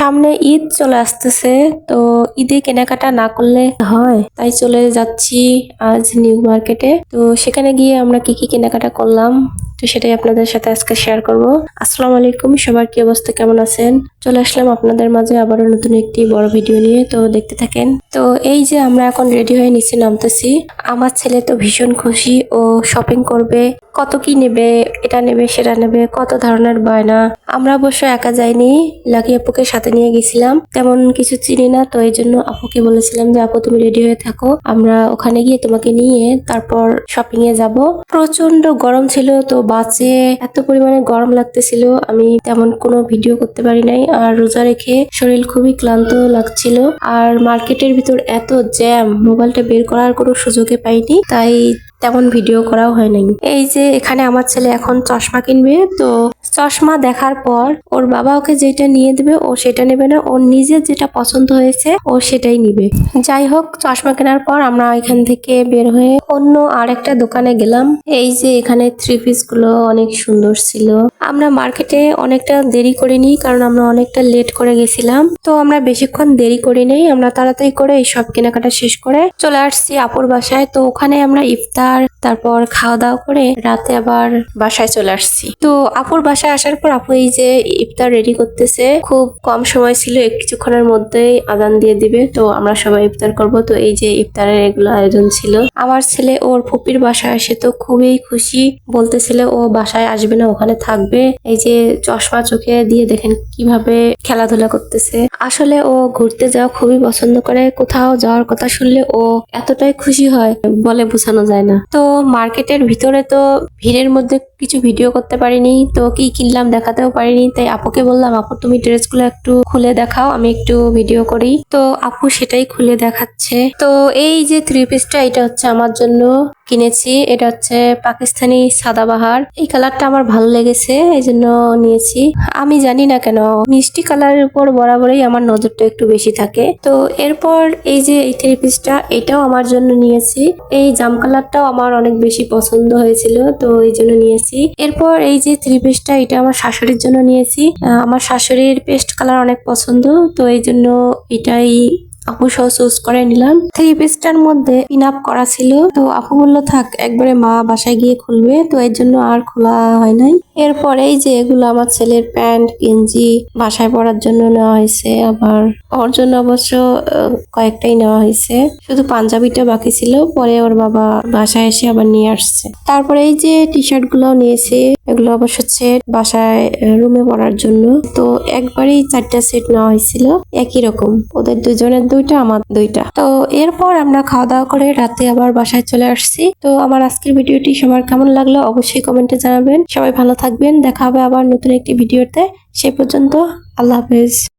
সামনে ঈদ চলে আসতেছে, তো ঈদে কেনাকাটা না করলে হয়। তাই চলে যাচ্ছি আজ নিউ মার্কেটে। তো সেখানে গিয়ে আমরা কি কি কেনাকাটা করলাম? তো সেটাই আপনাদের সাথে আজকে শেয়ার করব। আসসালামু আলাইকুম, সবার কি অবস্থা, কেমন আছেন? চলে আসলাম আপনাদের মাঝে আবারও নতুন একটি বড় ভিডিও নিয়ে, তো দেখতে থাকেন। তো এই যে আমরা এখন রেডি হয়ে নিচে নামতেছি, আমার ছেলে তো ভীষণ খুশি, ও শপিং করবে, কত কি নেবে, এটা নেবে, সেটা নেবে, কত ধরনের বায়না আমরা অবশ্য একা যাইনি লাকি আপুকে সাথে নিয়ে গেছিলাম, তেমন কিছু চিনি না, তো এই জন্য আপুকে বলেছিলাম যে, আপু, তুমি রেডি হয়ে থাকো, আমরা ওখানে গিয়ে তোমাকে নিয়ে তারপর শপিং এ যাব। প্রচণ্ড গরম ছিল, তো বাসে এত পরিমাণে গরম লাগতেছিল, আমি তেমন কোনো ভিডিও করতে পারি নাই, আর রোজা রেখে শরীর খুবই ক্লান্ত লাগছিল। আর মার্কেটের ভিতর এত জ্যাম মোবাইলটা বের করার কোনো সুযোগে পাইনি, তাই তেমন ভিডিও করাও হয় নাই। এই যে এখানে আমার ছেলে এখন চশমা কিনবে, তো চশমা দেখার পর ওর বাবা ওকে যেটা নিয়ে দেবে ও সেটা নেবে না। ওর নিজের যেটা পছন্দ হয়েছে, ও সেটাই নিবে। যাই হোক, চশমা কেনার পর আমরা এখান থেকে বের হয়ে অন্য আরেকটা দোকানে গেলাম। এই যে এখানে থ্রি পিসগুলো অনেক সুন্দর ছিল। আমরা মার্কেটে অনেকটা দেরি করিনি কারণ আমরা অনেকটা লেট করে গেছিলাম। তো আমরা বেশিক্ষণ দেরি করি নেই, আমরা তাড়াতাড়ি করে এই সব কেনাকাটা শেষ করে চলে আসছি আপুর বাসায়। তো ওখানে আমরা ইফতার তারপর খাওয়া দাওয়া করে রাতে আবার বাসায় চলে আসছি। তো আপুর বাসায় আসার পর আপু এই যে ইফতার রেডি করতেছে, খুব কম সময় ছিল কিছুক্ষণের মধ্যেই আদান দিয়ে দিবে। তো আমরা সবাই ইফতার করব। তো এই যে ইফতারের এগুলো আয়োজন ছিল। আমার ছেলে ওর ফুপির বাসায় এসে তো খুবই খুশি। বলতেছিল, ও বাসায় আসবে না, ওখানে থাকবে। এই যে চশমা চোখে দিয়ে দেখেন কীভাবে খেলাধুলা করতেছে। আসলে ও ঘুরতে যাওয়া খুবই পছন্দ করে। কোথাও যাওয়ার কথা শুনলে ও এতটাই খুশি হয়, বলে বোঝানো যায় না। তো মার্কেটের ভিতরে তো ভিড়ের মধ্যে কিছু ভিডিও করতে পারিনি, তো কি কিনলাম দেখাতেও পারিনি, তাই আপুকে বললাম, আপু, তুমি ড্রেসগুলো একটু খুলে দেখাও, আমি একটু ভিডিও করি। তো আপু সেটাই খুলে দেখাচ্ছে। তো এই যে থ্রি পিসটা এটা হচ্ছে আমার জন্য কিনেছি। এটা হচ্ছে পাকিস্তানি সাদাবাহার। এই কালারটা আমার ভালো লেগেছে এই জন্য নিয়েছি। আমি জানি না কেন, মিষ্টি কালারের উপর বরাবরই আমার নজরটা একটু বেশি থাকে। তো এরপর এই যে এই থ্রি পিসটা এটাও আমার জন্য নিয়েছি। এই জাম কালারটাও আমার অনেক বেশি পছন্দ হয়েছিল, তো এই জন্য নিয়েছি। এরপর এই যে থ্রি পিসটা এটা আমার শাশুড়ির জন্য নিয়েছি। আমার শাশুড়ির পেস্ট কালার অনেক পছন্দ, তো এই জন্য এটাই আপু সহ চুজ করে নিলাম। থ্রি পিসটার মধ্যে পিন আপ করা ছিল। তো আপু বলল, থাক, একবারে মা বাসায় গিয়ে খুলবে। তো এর জন্য আর খোলা হয় নাই। এরপর এই যে এগুলো আমার ছেলের প্যান্ট, গেঞ্জি বাসায় পরার জন্য নেওয়া হয়েছে। আবার ওর জন্য অবশ্য কয়েকটাই নেওয়া হয়েছে। শুধু পাঞ্জাবিটা বাকি ছিল। পরে ওর বাবা বাসায় এসে আবার নিয়ে আসছে। তারপরে এই যে টি শার্টগুলো নিয়েছে। এগুলো অবশ্য সেট বাসায় রুমে পরার জন্য। তো একবারেই চারটা সেট নেওয়া হয়েছিল। একই রকম। ওদের দুজনের দুইটা, আমার দুইটা। তো এরপর আমরা খাওয়া দাওয়া করে রাতে আবার বাসায় চলে আসছি। তো আমার আজকের ভিডিওটি সবার কেমন লাগল অবশ্যই কমেন্টে জানাবেন। সবাই ভালো থাকবেন। দেখা হবে আবার নতুন একটি ভিডিওতে। সে পর্যন্ত আল্লাহ হাফেজ।